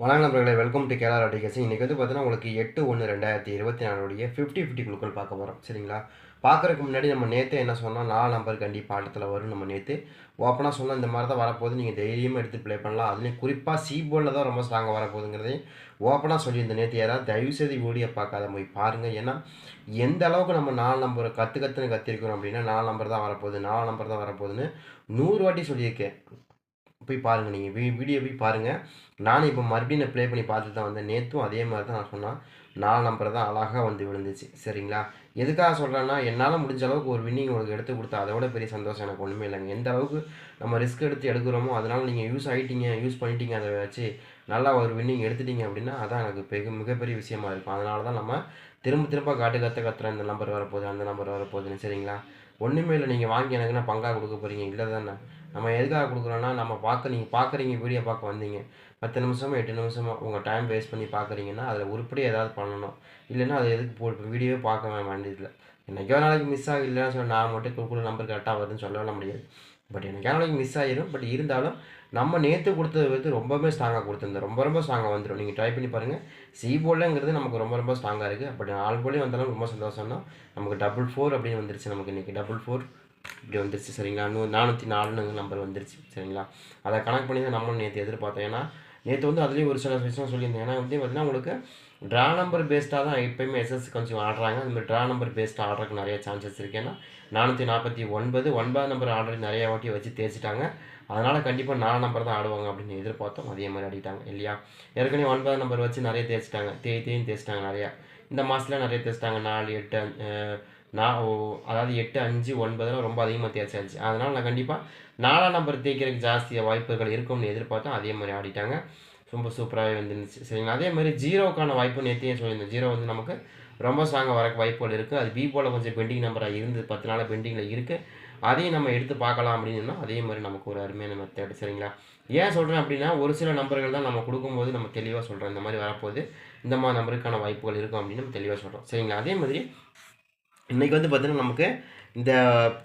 வணக்கம் நண்பர்களே welcome to Kerala TKC இன்றைக்கி வந்து பார்த்தீங்கன்னா உங்களுக்கு எட்டு ஒன்று ரெண்டாயிரத்தி இருபத்தி நாலுடைய ஃபிஃப்டி ஃபிஃப்டி குழுக்கள் பார்க்க போகிறோம் சரிங்களா? பார்க்குறதுக்கு முன்னாடி நம்ம நேற்று என்ன சொன்னால் நாலு நம்பர் கண்டிப்பாக பாட்டத்தில் வரும் நம்ம நேற்று ஓப்பனாக சொன்னால் இந்த மாதிரி தான் வரப்போகுது. நீங்கள் தைரியமாக எடுத்து ப்ளே பண்ணலாம். அதுலேயும் குறிப்பாக சி போர்டில் தான் ரொம்ப ஸ்ட்ராங்காக வரப்போகுதுங்கிறதையும் ஓப்பனாக சொல்லியிருந்த நேற்று யாராவது தயவுசெய்து வீடியோ பார்க்காத போய் பாருங்கள் ஏன்னா எந்த அளவுக்கு நம்ம நாலு நம்பர் கற்று கற்றுன்னு கத்திருக்கிறோம் அப்படின்னா நாலு நம்பர் தான் வரப்போகுது நாலு நம்பர் தான் வரப்போகுதுன்னு நூறு வாட்டி சொல்லியிருக்கேன். போய் பாருங்கள் நீங்கள் வீ வீடியோ போய் பாருங்கள் நானும் இப்போ மறுபடியும் நான் ப்ளே பண்ணி பார்த்துட்டு தான் வந்தேன். நேற்றும் அதே மாதிரி தான் நான் சொன்னேன். நாலு நம்பர் தான் அழகாக வந்து விழுந்துச்சு. சரிங்களா? எதுக்காக சொல்கிறேன்னா என்னால் முடிஞ்ச அளவுக்கு ஒரு வின்னிங் உங்களுக்கு எடுத்து கொடுத்தா அதோட பெரிய சந்தோஷம் எனக்கு ஒன்றுமே இல்லைங்க. எந்த அளவுக்கு நம்ம ரிஸ்க் எடுத்து எடுக்கிறோமோ அதனால் நீங்கள் யூஸ் ஆகிட்டீங்க யூஸ் பண்ணிட்டீங்க அதை வச்சு நல்லா ஒரு வின்னிங் எடுத்துட்டீங்க அப்படின்னா அதான் எனக்கு பெரிய மிகப்பெரிய விஷயமா இருக்கும். அதனால தான் நம்ம திரும்ப திரும்ப காட்டு கற்று கத்துறேன் இந்த நம்பர் வரப்போகுது அந்த நம்பர் வரப்போகுதுன்னு சரிங்களா? ஒன்றுமே இல்லை. நீங்கள் வாங்கி எனக்குன்னா பங்காக கொடுக்க போகிறீங்க இல்லை தானே. நம்ம எதுக்காக கொடுக்குறோன்னா நம்ம பார்க்க நீங்கள் பார்க்குறீங்க வீடியோ பார்க்க வந்தீங்க. பத்து நிமிஷமோ எட்டு நிமிஷமோ உங்கள் டைம் வேஸ்ட் பண்ணி பார்க்குறீங்கன்னா அதில் உருப்படி ஏதாவது பண்ணணும். இல்லைன்னா அது எதுக்கு போட்டு வீடியோவே பார்க்க வேண்டியதில்லை என்னைக்கோ நாளைக்கு மிஸ் ஆகும் இல்லைன்னு சொல்லி நான் மட்டும் கொடுக்குற நம்பர் கரெக்டாக வருதுன்னு சொல்லலாம் முடியாது. பட் என்னைக்கோ நாளைக்கு மிஸ் ஆகிரும் பட் இருந்தாலும் நம்ம நேற்று கொடுத்தது வந்து ரொம்பவே ஸ்ட்ராங்காக கொடுத்துருந்தோம். ரொம்ப ரொம்ப ஸ்ட்ராங்காக வந்துடும் நீங்கள் ட்ரை பண்ணி பாருங்கள் சி போர்டுங்கிறது நமக்கு ரொம்ப ரொம்ப ஸ்ட்ராங்காக இருக்குது பட் ஆல் போர்ட்லேயும் வந்தாலும் ரொம்ப சந்தோஷம் தான் நமக்கு டபுள் ஃபோர் அப்படின்னு வந்துருச்சு. நமக்கு இன்றைக்கி டபுள் ஃபோர் இப்படி வந்துருச்சு சரிங்களா? நூ நானூற்றி நாலுன்னு நம்பர் வந்துருச்சு சரிங்களா? அதை கணக்கு பண்ணி தான் நம்மளும் நேற்று எதிர்பார்த்தோம். ஏன்னா நேற்று வந்து அதுலேயும் ஒரு சில விஷயம் சொல்லியிருந்தேன். ஏன்னா வந்து பார்த்தீங்கன்னா உங்களுக்கு ட்ரா நம்பர் பேஸ்டாக தான் எப்போயுமே எஸ்எஸ் கொஞ்சம் ஆடுறாங்க. அந்த மாதிரி ட்ரா நம்பர் பேஸ்டாக ஆடுறதுக்கு நிறைய சான்சஸ் இருக்குது ஏன்னா நானூற்றி நாற்பத்தி ஒன்பது ஒன்பது நம்பர் ஆர்டர் நிறைய வாட்டி வச்சு தேய்ச்சிட்டாங்க. அதனால் கண்டிப்பாக நாலு நம்பர் தான் ஆடுவாங்க அப்படின்னு எதிர்பார்த்தோம். அதே மாதிரி ஆடிட்டாங்க இல்லையா? ஏற்கனவே ஒன்பது நம்பர் வச்சு நிறைய தேய்ச்சிட்டாங்க. தேய் தேயும் தேய்ச்சிட்டாங்க நிறையா. இந்த மாதத்தில் நிறைய தேய்ச்சிட்டாங்க. நாலு எட்டு நான் ஓ அதாவது எட்டு அஞ்சு ஒன்பதுலாம் ரொம்ப அதிகமாக தேய்ச்சாச்சு அதனால் நான் கண்டிப்பாக நாலாம் நம்பர் தேய்க்கிறதுக்கு ஜாஸ்தியாக வாய்ப்புகள் இருக்கும்னு எதிர்பார்த்தோம் அதே மாதிரி ஆடிட்டாங்க. ரொம்ப சூப்பராகவே வந்துருந்துச்சு. சரிங்களா? அதே மாதிரி ஜீரோக்கான வாய்ப்பு நேற்றையே சொல்லியிருந்தேன். ஜீரோ வந்து நமக்கு ரொம்ப ஸ்ட்ராங்காக வரக்கு வாய்ப்புகள் இருக்குது அது பி போல் கொஞ்சம் பெண்டிங் நம்பராக இருந்து பத்து நாள் பெண்டிங்கில் இருக்குது அதையும் நம்ம எடுத்து பார்க்கலாம் அப்படின்னா அதே மாதிரி நமக்கு ஒரு அருமையான மெத்தட் சரிங்களா? ஏன் சொல்கிறேன் அப்படின்னா ஒரு சில நம்பர்கள் தான் நம்ம கொடுக்கும்போது நம்ம தெளிவாக சொல்கிறோம் இந்த மாதிரி வரப்போகுது. இந்த மாதிரி நம்பருக்கான வாய்ப்புகள் இருக்கும் அப்படின்னு நம்ம தெளிவாக சொல்கிறோம் சரிங்களா? அதே மாதிரி இன்றைக்கி வந்து பார்த்திங்கன்னா நமக்கு இந்த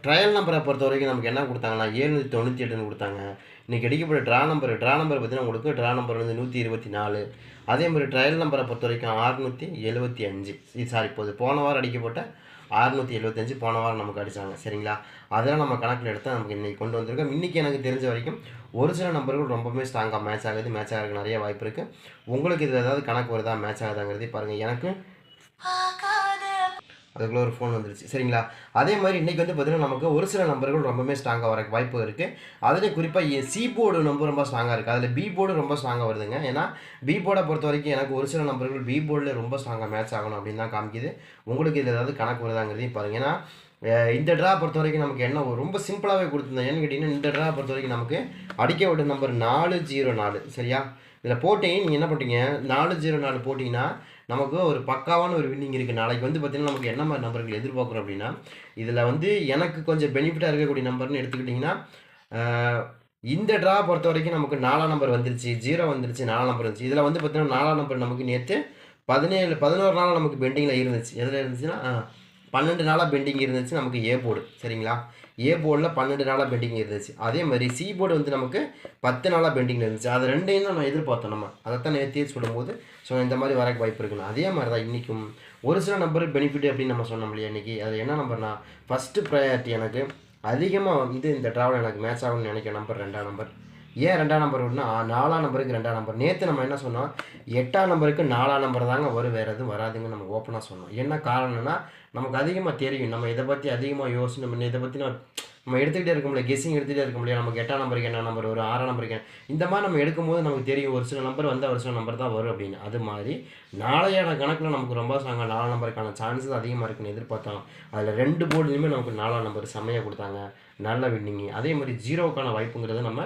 ட்ரையல் நம்பரை பொறுத்த வரைக்கும் நமக்கு என்ன கொடுத்தாங்கன்னா ஏழ்நூற்றி தொண்ணூற்றி எட்டுன்னு கொடுத்தாங்க. இன்றைக்கி அடிக்கப்பட்ட ட்ரா நம்பர் ட்ரா நம்பர் பார்த்தீங்கன்னா உங்களுக்கு ட்ரா நம்பர் வந்து நூற்றி இருபத்தி நாலு அதே மாதிரி ட்ரையல் நம்பரை பொறுத்த வரைக்கும் அறுநூற்றி எழுபத்தி அஞ்சு. சாரி இப்போது போன வாரம் அடிக்கப்பட்ட அறுநூற்றி எழுபத்தஞ்சு போன வாரம் நமக்கு அடித்தாங்க சரிங்களா? அதெல்லாம் நம்ம கணக்கில் எடுத்து நமக்கு இன்றைக்கி கொண்டு வந்திருக்கோம். இன்றைக்கி எனக்கு தெரிஞ்ச வரைக்கும் ஒரு சில நம்பர்கள் ரொம்பவுமே ஸ்ட்ராங்காக மேட்ச் ஆகுது. மேட்ச் ஆகிறதுக்கு நிறைய வாய்ப்பு இருக்குது உங்களுக்கு இது ஏதாவது கணக்கு வருதா? மேட்ச் ஆகுதாங்கிறதே பாருங்கள் எனக்கு அதுக்குள்ளே ஒரு ஃபோன் வந்துருச்சு. சரிங்களா? அதே மாதிரி இன்றைக்கி வந்து பார்த்திங்கன்னா நமக்கு ஒரு சில நம்பர்கள் ரொம்பவே ஸ்ட்ராங்காக வர வாய்ப்பு இருக்குது அதிலே குறிப்பாக சி போர்டு நம்பர் ரொம்ப ஸ்ட்ராங்காக இருக்குது அதில் பி போர்டு ரொம்ப ஸ்ட்ராங்காக வருதுங்க. ஏன்னா பி போர்டை பொறுத்த வரைக்கும் எனக்கு ஒரு சில நம்பர்கள் பி போர்டில் ரொம்ப ஸ்ட்ராங்காக மேட்ச் ஆகணும் அப்படின்னு தான் காமிக்குது. உங்களுக்கு இதில் ஏதாவது கணக்கு வருதாங்கிறதையும் பாருங்கள் ஏன்னா இந்த ட்ரா பொறுத்த வரைக்கும் நமக்கு என்ன ஒரு ரொம்ப சிம்பிளாகவே கொடுத்துருந்தேன் ஏன்னு கேட்டிங்கன்னா இந்த ட்ரா பொறுத்த வரைக்கும் நமக்கு அடிக்க விட்ட நம்பர் நாலு ஜீரோ நாலு. சரியா? இதில் போட்டீங்க நீங்கள் என்ன பண்ணுறீங்க நாலு ஜீரோ நாலு போட்டிங்கன்னா நமக்கு ஒரு பக்காவான ஒரு வின்னிங் இருக்குது நாளைக்கு வந்து பார்த்திங்கன்னா நமக்கு என்ன மாதிரி நம்பர்கள் எதிர்பார்க்குறோம் அப்படின்னா இதில் வந்து எனக்கு கொஞ்சம் பெனிஃபிட்டாக இருக்கக்கூடிய நம்பர்னு எடுத்துக்கிட்டிங்கன்னா இந்த ட்ரா பொறுத்த வரைக்கும் நமக்கு நாலாம் நம்பர் வந்துருச்சு ஜீரோ வந்துருச்சு நாலாம் நம்பர் வந்துச்சு இதில் வந்து பார்த்திங்கன்னா நாலாம் நம்பர் நமக்கு நேற்று பதினேழு பதினோரு நாள் நமக்கு பெண்டிங்கில் இருந்துச்சு. எதில் இருந்துச்சுன்னா பன்னெண்டு நாளாக பெண்டிங் இருந்துச்சு நமக்கு ஏ போர்டு சரிங்களா? ஏ போர்டில் பன்னெண்டு நாளாக பெண்டிங் இருந்துச்சு. அதே மாதிரி சி போர்டு வந்து நமக்கு பத்து நாளாக பெண்டிங் இருந்துச்சு. அது ரெண்டையும் தான் நம்ம எதிர்பார்த்தோம் நம்ம. அதை தான் நான் நேர்த்தியே சொல்லும்போது ஸோ இந்த மாதிரி வரக்கு வாய்ப்பு இருக்கணும் அதே மாதிரி தான் இன்றைக்கும் ஒரு சில நம்பர் பெனிஃபிட் அப்படின்னு நம்ம சொன்னோம் இல்லையா இன்றைக்கி அது என்ன நம்பர்னா ஃபஸ்ட்டு ப்ரையாரிட்டி எனக்கு அதிகமாக வந்து இந்த ட்ராவல் எனக்கு மேட்ச் ஆகும்னு நினைக்கிற நம்பர் ரெண்டாம் நம்பர். ஏன் ரெண்டாம் நம்பர் வரும்னா நாலாம் நம்பருக்கு ரெண்டாம் நம்பர் நேற்று நம்ம என்ன சொன்னோம்? எட்டாம் நம்பருக்கு நாலாம் நம்பர் தாங்க வரும் வேறு எதுவும் வராதுங்க நம்ம ஓப்பனாக சொன்னோம். என்ன காரணம்னா நமக்கு அதிகமாக தெரியும். நம்ம இதை பற்றி அதிகமாக யோசனை பண்ணி இதை பற்றி நம்ம நம்ம எடுத்துக்கிட்டே இருக்க முடியல கெஸ்ஸிங் எடுத்துகிட்டே இருக்க முடியாது நமக்கு எட்டாம் நம்பருக்கு என்ன நம்பர் வரும் ஆறாம் நம்பருக்கு என்ன? இந்த மாதிரி நம்ம எடுக்கும்போது நமக்கு தெரியும் ஒரு சில நம்பர் வந்தால் ஒரு சில நம்பர் தான் வரும் அப்படின்னு. அது மாதிரி நாளையான கணக்கில் நமக்கு ரொம்ப சாங்க நாலாம் நம்பருக்கான சான்சஸ் அதிகமாக இருக்குன்னு எதிர்பார்த்தோம். அதில் ரெண்டு போர்டுலையுமே நமக்கு நாலாம் நம்பர் செம்மையாக கொடுத்தாங்க. நல்ல வின்னிங்கு அதே மாதிரி ஜீரோவுக்கான வாய்ப்புங்கிறத நம்ம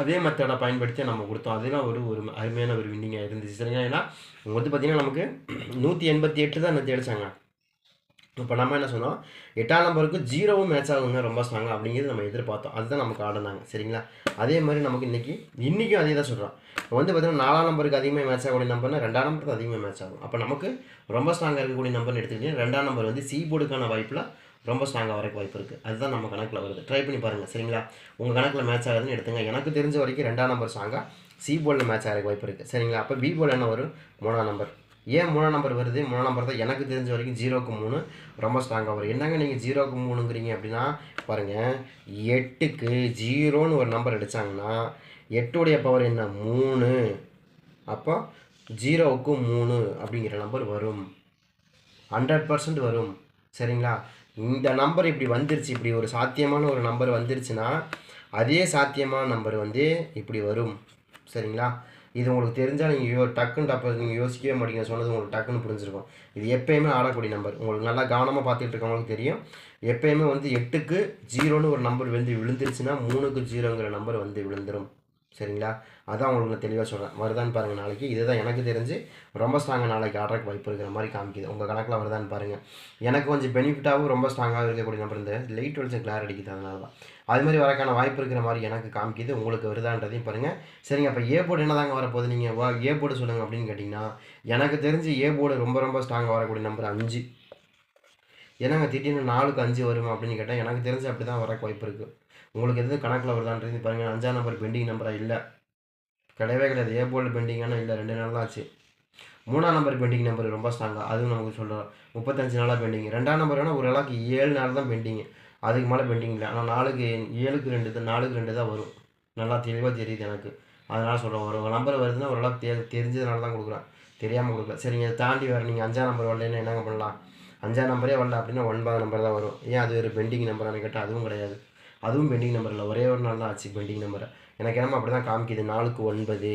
அதே மெத்தடை பயன்படுத்தி நம்ம கொடுத்தோம். அதெல்லாம் ஒரு ஒரு அருமையான ஒரு வின்னிங்காக இருந்துச்சு. சரிங்களா? ஏன்னா இவங்க வந்து பார்த்திங்கன்னா நமக்கு நூற்றி எண்பத்தி எட்டு தான் நேற்று அடித்தாங்க இப்போ நம்ம என்ன சொன்னோம்? எட்டாம் நம்பருக்கு ஜீரோவும் மேட்ச் ஆகுங்க ரொம்ப ஸ்ட்ராங்காக அப்படிங்கிறது நம்ம எதிர்பார்த்தோம். அதுதான் நமக்கு ஆடினாங்க சரிங்களா? அதே மாதிரி நமக்கு இன்றைக்கி இன்றைக்கும் அதே தான் சொல்கிறோம் இப்போ வந்து பார்த்தீங்கன்னா நாலாம் நம்பருக்கு அதிகமாக மேட்ச் ஆகக்கூடிய நம்பர்னா ரெண்டாம் நம்பருக்கு அதிகமாக மேட்ச் ஆகும். அப்போ நமக்கு ரொம்ப ஸ்ட்ராங்காக இருக்கக்கூடிய நம்பர்னு எடுத்துக்கிட்டீங்கன்னா ரெண்டாம் நம்பர் வந்து சி போர்டுக்கான வாய்ப்பில் ரொம்ப ஸ்ட்ராங்காக வரக்கு வாய்ப்பு இருக்குது அதுதான் நம்ம கணக்கில் வருது. ட்ரை பண்ணி பாருங்கள் சரிங்களா? உங்கள் கணக்கில் மேட்ச் ஆகுதுன்னு எடுத்துங்க. எனக்கு தெரிஞ்ச வரைக்கும் ரெண்டாம் நம்பர் ஸ்ட்ராங்காக சி போலில் மேட்ச் ஆகிற வாய்ப்பு இருக்குது சரிங்களா? அப்போ பி போல் என்ன வரும்? மூணாம் நம்பர் ஏன் மூணாம் நம்பர் வருது? மூணாம் நம்பர் தான் எனக்கு தெரிஞ்ச வரைக்கும் ஜீரோக்கு மூணு ரொம்ப ஸ்ட்ராங்காக வரும். என்னங்க நீங்கள் ஜீரோக்கு மூணுங்கிறீங்க அப்படின்னா பாருங்கள் எட்டுக்கு ஜீரோன்னு ஒரு நம்பர் அடித்தாங்கன்னா எட்டுடைய பவர் என்ன? மூணு. அப்போ ஜீரோவுக்கு மூணு அப்படிங்கிற நம்பர் வரும். ஹண்ட்ரட் பர்சன்ட் வரும். சரிங்களா? இந்த நம்பர் இப்படி வந்துருச்சு இப்படி ஒரு சாத்தியமான ஒரு நம்பர் வந்துருச்சுன்னா அதே சாத்தியமான நம்பர் வந்து இப்படி வரும். சரிங்களா? இது உங்களுக்கு தெரிஞ்சால் நீங்கள் யோ டக்குன்னு டப்ப நீங்கள் யோசிக்கவே மாட்டீங்க. சொன்னது உங்களுக்கு டக்குன்னு புரிஞ்சிருக்கும். இது எப்பயுமே ஆடக்கூடிய நம்பர். உங்களுக்கு நல்லா கவனமாக பார்த்துட்டு இருக்கவங்களுக்கு தெரியும். எப்பயுமே வந்து எட்டுக்கு ஜீரோன்னு ஒரு நம்பர் வந்து விழுந்துருச்சுன்னா மூணுக்கு ஜீரோங்கிற நம்பர் வந்து விழுந்துடும் சரிங்களா? அதான் உங்களுக்கு நான் தெளிவாக சொல்கிறேன் வருதான்னு பாருங்கள் நாளைக்கு. இதுதான் எனக்கு தெரிஞ்சு ரொம்ப ஸ்ட்ராங்காக நாளைக்கு ஆர்டருக்கு வாய்ப்பு இருக்கிற மாதிரி காமிக்குது. உங்கள் கணக்கில் வருதான்னு பாருங்கள் எனக்கு கொஞ்சம் பெனிஃபிட்டாகவும் ரொம்ப ஸ்ட்ராங்காகவும் இருக்கக்கூடிய நம்பர் இந்த லைட் வெளிச்சம் கிளார் அடிக்குது அதனால தான். அது மாதிரி வரக்கான வாய்ப்பு இருக்கிற மாதிரி எனக்கு காமிக்குது. உங்களுக்கு வருதான்றதையும் பாருங்கள் சரிங்க அப்போ ஏ போர்டு என்ன தாங்க வரப்போகுது? நீங்கள் வா ஏ போர்டு சொல்லுங்கள் அப்படின்னு கேட்டிங்கன்னா எனக்கு தெரிஞ்சு ஏ போர்டு ரொம்ப ரொம்ப ஸ்ட்ராங்காக வரக்கூடிய நம்பர் அஞ்சு. ஏன்னாங்க திடீர்னு நாலுக்கு அஞ்சு வருமா அப்படின்னு கேட்டால் எனக்கு தெரிஞ்சு அப்படி தான் வரக்கு வாய்ப்பு இருக்குது உங்களுக்கு எது கணக்கில் வருதான்றது பாருங்கள் அஞ்சாம் நம்பர் பெண்டிங் நம்பராக இல்லை. கிடையவே கிடையாது. ஏ போல்டு பெண்டிங்கான இல்லை. ரெண்டு நாள் தான் ஆச்சு. மூணாம் நம்பர் பெண்டிங் நம்பர் ரொம்ப ஸ்ட்ராங்காக அதுவும் நமக்கு சொல்கிறோம் முப்பத்தஞ்சு நாளாக பெண்டிங் ரெண்டாம் நம்பர் வேணால் ஒரு ஏழு நாள் தான் பெண்டிங் அதுக்கு மேலே பெண்டிங் இல்லை. ஆனால் நாலுக்கு ஏழுக்கு ரெண்டு தான் நாலுக்கு ரெண்டு தான் வரும். நல்லா தெளிவாக தெரியுது எனக்கு. அதனால் சொல்கிறேன் ஒரு நம்பர் வருதுன்னா ஓரளவுக்கு தெ தெரிஞ்சதுனால தான் கொடுக்குறேன். தெரியாமல் கொடுக்கல. சரிங்க இதை தாண்டி வேறு நீங்கள் அஞ்சாம் நம்பர் வரலன்னா என்னங்க பண்ணலாம்? அஞ்சாம் நம்பரே வரல அப்படின்னா ஒன்பதாம் நம்பர் தான் வரும். ஏன் அது ஒரு பெண்டிங் நம்பரானு கேட்டால் அதுவும் கிடையாது. அதுவும் பெண்டிங் நம்பர் இல்லை. ஒரே ஒரு நாள் தான் ஆச்சு பெண்டிங் நம்பரை. எனக்கு என்னமோ அப்படி தான் காமிக்குது. நாலுக்கு ஒன்பது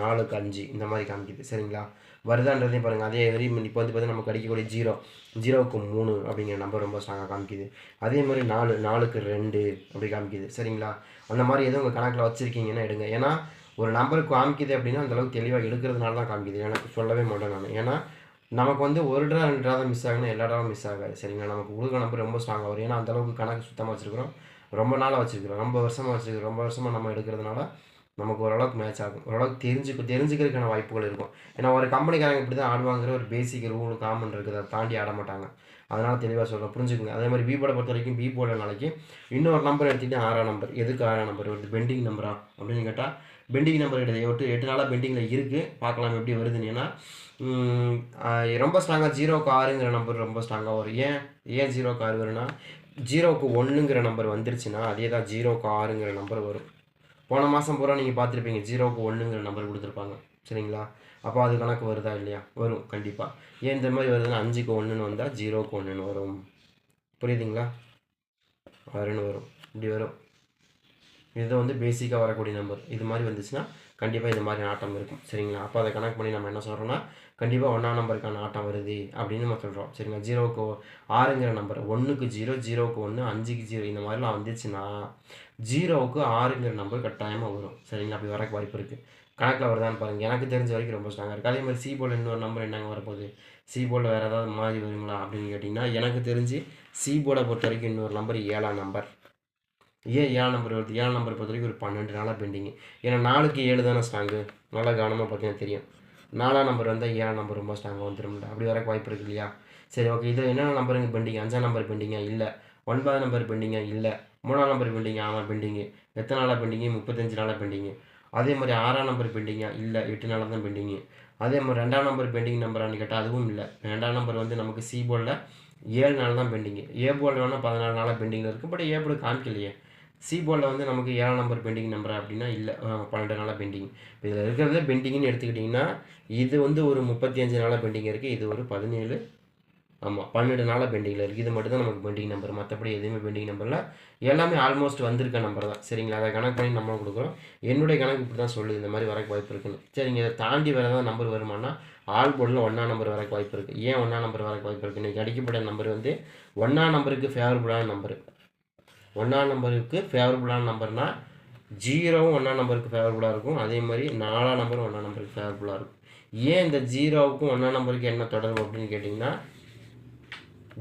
நாலுக்கு அஞ்சு இந்த மாதிரி காமிக்குது. சரிங்களா? வருதான்றதையும் பாருங்கள் அதே மாதிரி இப்போ வந்து பார்த்தீங்கன்னா நமக்கு அடிக்கக்கூடிய ஜீரோ ஜீரோவுக்கு மூணு அப்படிங்கிற நம்பர் ரொம்ப ஸ்ட்ராங்காக காமிக்குது. அதே மாதிரி நாலு நாலுக்கு ரெண்டு அப்படி காமிக்குது. சரிங்களா? அந்த மாதிரி எதுவும் உங்கள் கணக்கில் வச்சுருக்கீங்கன்னா எடுங்க. ஏன்னா ஒரு நம்பருக்கு காமிக்குது அப்படின்னா அந்தளவுக்கு தெளிவாக எடுக்கிறதுனால தான் காமிக்குது. எனக்கு சொல்லவே மாட்டேன் நான். ஏன்னா நமக்கு வந்து ஒரு ட்ரா ரெண்டு ட்ரா தான் மிஸ் ஆகுனா எல்லா ட்ராவும் மிஸ் ஆகாது. சரிங்களா? நமக்கு உழுது நம்பர் ரொம்ப ஸ்ட்ராங்காக வரும் ஏன்னா அந்தளவுக்கு கணக்கு சுத்தமாக வச்சுருக்கிறோம். ரொம்ப நாளாக வச்சுருக்கிறோம். ரொம்ப வருஷமாக வச்சுருக்கிறோம். ரொம்ப வருஷமாக நம்ம எடுக்கிறதுனால நமக்கு ஓரளவுக்கு மேட்ச் ஆகும். ஓரளவுக்கு தெரிஞ்சுக்க தெரிஞ்சுக்கிறதுக்கான வாய்ப்புகள் இருக்கும். ஏன்னா ஒரு கம்பெனிக்காரங்க இப்படி தான் ஆடுவாங்கிற ஒரு பேசிக் ரூல் காமன் இருக்குது. அதை தாண்டி ஆட மாட்டாங்க. அதனால் தெளிவாக சொல்கிறேன் புரிஞ்சுக்கோங்க. அதே மாதிரி பி போர்டை பொறுத்த வரைக்கும் பி போர்டில் நாளைக்கு இன்னொரு நம்பர் எடுத்துகிட்டு ஆறாம் நம்பர் எதுக்கு ஆறாம் நம்பர் வருது பெண்டிங் நம்பரா அப்படின்னு கேட்டால் பெண்டிங் நம்பர் கிடையாது எட்டு எட்டு நாளாக பெண்டிங்கில் இருக்குது பார்க்கலாம் எப்படி வருதுன்னு. ஏன்னா ரொம்ப ஸ்ட்ராங்காக ஜீரோக்கு ஆறுங்கிற நம்பர் ரொம்ப ஸ்ட்ராங்காக வரும். ஏன்? ஏன் ஜீரோக்கு ஆறு வரும்னா ஜீரோக்கு ஒன்றுங்கிற நம்பர் வந்துருச்சுன்னா அதே தான் ஜீரோக்கு ஆறுங்கிற நம்பர் வரும். போன மாதம் பூரா நீங்கள் பார்த்துருப்பீங்க ஜீரோக்கு ஒன்றுங்கிற நம்பர் கொடுத்துருப்பாங்க. சரிங்களா? அப்போ அது கணக்கு வருதா இல்லையா? வரும் கண்டிப்பாக ஏன் இந்த மாதிரி வருதுன்னா அஞ்சுக்கு ஒன்றுன்னு வந்தால் ஜீரோக்கு ஒன்றுன்னு வரும். புரியுதுங்களா? ஆறுன்னு வரும். இப்படி வரும். இது வந்து பேசிக்காக வரக்கூடிய நம்பர் இது மாதிரி வந்துச்சுன்னா கண்டிப்பாக இது மாதிரி ஆட்டம் இருக்கும். சரிங்களா? அப்போ அதை கணக்கு பண்ணி நம்ம என்ன சொல்கிறோம்னா கண்டிப்பாக ஒன்றாம் நம்பருக்கான ஆட்டம் வருது அப்படின்னு நம்ம சொல்கிறோம் சரிங்களா? ஜீரோவுக்கு ஆறுங்கிற நம்பர் ஒன்றுக்கு ஜீரோ ஜீரோவுக்கு ஒன்று அஞ்சுக்கு ஜீரோ இந்த மாதிரிலாம் வந்துச்சுன்னா ஜீரோவுக்கு ஆறுங்கிற நம்பர் கட்டாயமாக வரும். சரிங்களா? அப்படி வரக்கு வாய்ப்பு இருக்குது கணக்கில் வருதான்னு பாருங்கள் எனக்கு தெரிஞ்ச வரைக்கும் ரொம்ப ஸ்ட்ராங்காக இருக்குது அதே மாதிரி சி இன்னொரு நம்பர் என்னங்க வரப்போகுது? சி வேறு ஏதாவது மாறி வருங்களா அப்படின்னு கேட்டிங்கன்னா எனக்கு தெரிஞ்சு சி போர்டை பொறுத்த வரைக்கும் இன்னொரு நம்பர் ஏழாம் நம்பர் ஏன் ஏழு நம்பர் வருது? ஏழு நம்பர் பொறுத்த வரைக்கும் ஒரு பன்னெண்டு நாளாக பெண்டிங்கு ஏன்னா நாலுக்கு ஏழு தானே ஸ்ட்ராங்கு நல்லா கவனமாக பார்த்தீங்கன்னா தெரியும். நாலாம் நம்பர் வந்தால் ஏழாம் நம்பர் ரொம்ப ஸ்ட்ராங்காக வந்துடும் அப்படி வரக்கு வாய்ப்பு இருக்கு இல்லையா? சரி ஓகே இதில் என்ன நம்பருங்க பெண்டிங் அஞ்சாம் நம்பர் பெண்டிங்கா இல்லை. ஒன்பதாம் நம்பர் பெண்டிங்கா இல்லை. மூணாம் நம்பர் பெண்டிங் ஆமாம் பெண்டிங்கு எத்தனை நாளாக பெண்டிங்கு முப்பத்தஞ்சு நாளாக பெண்டிங்கு அதே மாதிரி ஆறாம் நம்பர் பெண்டிங்கா இல்லை. எட்டு நாளாக தான் பெண்டிங்கு அதே மாதிரி ரெண்டாம் நம்பர் பெண்டிங் நம்பரான்னு கேட்டால் அதுவும் இல்லை. ரெண்டாம் நம்பர் வந்து நமக்கு சி போர்டில் ஏழு நாள் தான் பெண்டிங்கு ஏ போர்டில் வேணால் பதினாலு நாளாக பெண்டிங்கில் இருக்குது பட் ஏ போர்டு காமிக்கலையே. சி போர்டில் வந்து நமக்கு ஏழாம் நம்பர் பெண்டிங் நம்பர் அப்படின்னா இல்லை பன்னெண்டு நாளாக பெண்டிங் இப்போ இதில் இருக்கிறதே பெண்டிங்னு எடுத்துக்கிட்டிங்கன்னா இது வந்து ஒரு முப்பத்தி அஞ்சு நாளாக பெண்டிங் இருக்குது இது ஒரு பதினேழு ஆமாம் பன்னெண்டு நாளாக பெண்டிங்கில் இருக்குது இது மட்டும் தான் நமக்கு பெண்டிங் நம்பர் மற்றபடி எதுவுமே பெண்டிங் நம்பரில் எல்லாமே ஆல்மோஸ்ட் வந்திருக்க நம்பர் தான். சரிங்களா? அதை கணக்கு பண்ணி நம்ம கொடுக்குறோம். என்னுடைய கணக்கு இப்படி தான் சொல்லுது. இந்த மாதிரி வரக்கு வாய்ப்பு இருக்குன்னு. சரிங்க இதை தாண்டி வேறு ஏதாவது நம்பர் வருமானா ஆல் போர்டில் ஒன்றா நம்பர் வரக்கு வாய்ப்பு இருக்குது ஏன் ஒன்றா நம்பர் வரக்கு வாய்ப்பு இருக்குது இன்றைக்கி அடிக்கப்பட்ட நம்பர் வந்து ஒன்றா நம்பருக்கு ஃபேவரபுளான நம்பர் ஒன்றாம் நம்பருக்கு ஃபேவரபுளான நம்பர்னால் ஜீரோவும் ஒன்றாம் நம்பருக்கு ஃபேவரபுளாக இருக்கும். அதே மாதிரி நாலாம் நம்பரும் ஒன்றாம் நம்பருக்கு ஃபேவரபுளாக இருக்கும். ஏன் இந்த ஜீரோவுக்கும் ஒன்றாம் நம்பருக்கு என்ன தொடர்பு அப்படின்னு கேட்டிங்கன்னா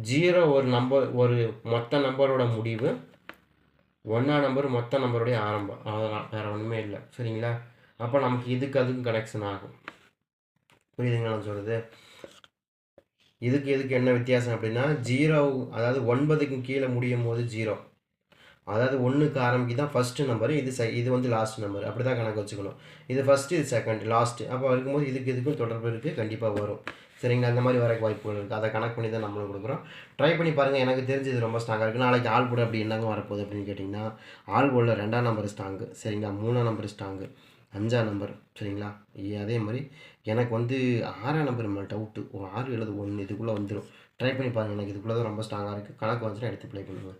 ஜீரோ ஒரு நம்பர் ஒரு மொத்த நம்பரோட முடிவு ஒன்றாம் நம்பர் மொத்த நம்பருடைய ஆரம்பம். அவ்வளோதான் வேறு ஒன்றுமே இல்லை. சரிங்களா? அப்போ நமக்கு இதுக்கு அதுக்கும் கனெக்ஷன் ஆகும். புரியுதுங்களா நான் சொல்கிறது இதுக்கு இதுக்கு என்ன வித்தியாசம் அப்படின்னா ஜீரோ அதாவது ஒன்பதுக்கும் கீழே முடியும் போது ஜீரோ. அதாவது ஒன்றுக்கு ஆரம்பிக்கு தான் ஃபஸ்ட்டு நம்பர் இது செ இது வந்து லாஸ்ட் நம்பர் அப்படி தான் கணக்கு வச்சுக்கணும். இது ஃபஸ்ட்டு இது செகண்ட் லாஸ்ட்டு அப்போ இருக்கும்போது இதுக்கு இதுக்கும் தொடர்பு இருக்குது கண்டிப்பாக வரும். சரிங்களா? அந்த மாதிரி வர வாய்ப்புகள் இருக்குது அதை கணக்கு பண்ணி தான் நம்மளும் கொடுக்குறோம். ட்ரை பண்ணி பாருங்கள் எனக்கு தெரிஞ்சு இது ரொம்ப ஸ்ட்ராங்காக இருக்குது நாளைக்கு ஆள் போட அப்படி என்னங்க வரப்போகுது அப்படின்னு கேட்டிங்கன்னா ஆள் போர்டில் ரெண்டாம் நம்பர் ஸ்ட்ராங்கு சரிங்களா? மூணாம் நம்பர் ஸ்ட்ராங்கு அஞ்சாம் நம்பர் சரிங்களா? அதே மாதிரி எனக்கு வந்து ஆறாம் நம்பர் மேலே டவுட்டு ஒரு ஆறு எழுது ஒன்று இதுக்குள்ளே வந்துடும் ட்ரை பண்ணி பாருங்கள் எனக்கு இதுக்குள்ளே தான் ரொம்ப ஸ்ட்ராங்காக இருக்குது கணக்கு வந்துச்சுன்னா எடுத்து ப்ளே பண்ணுவேன்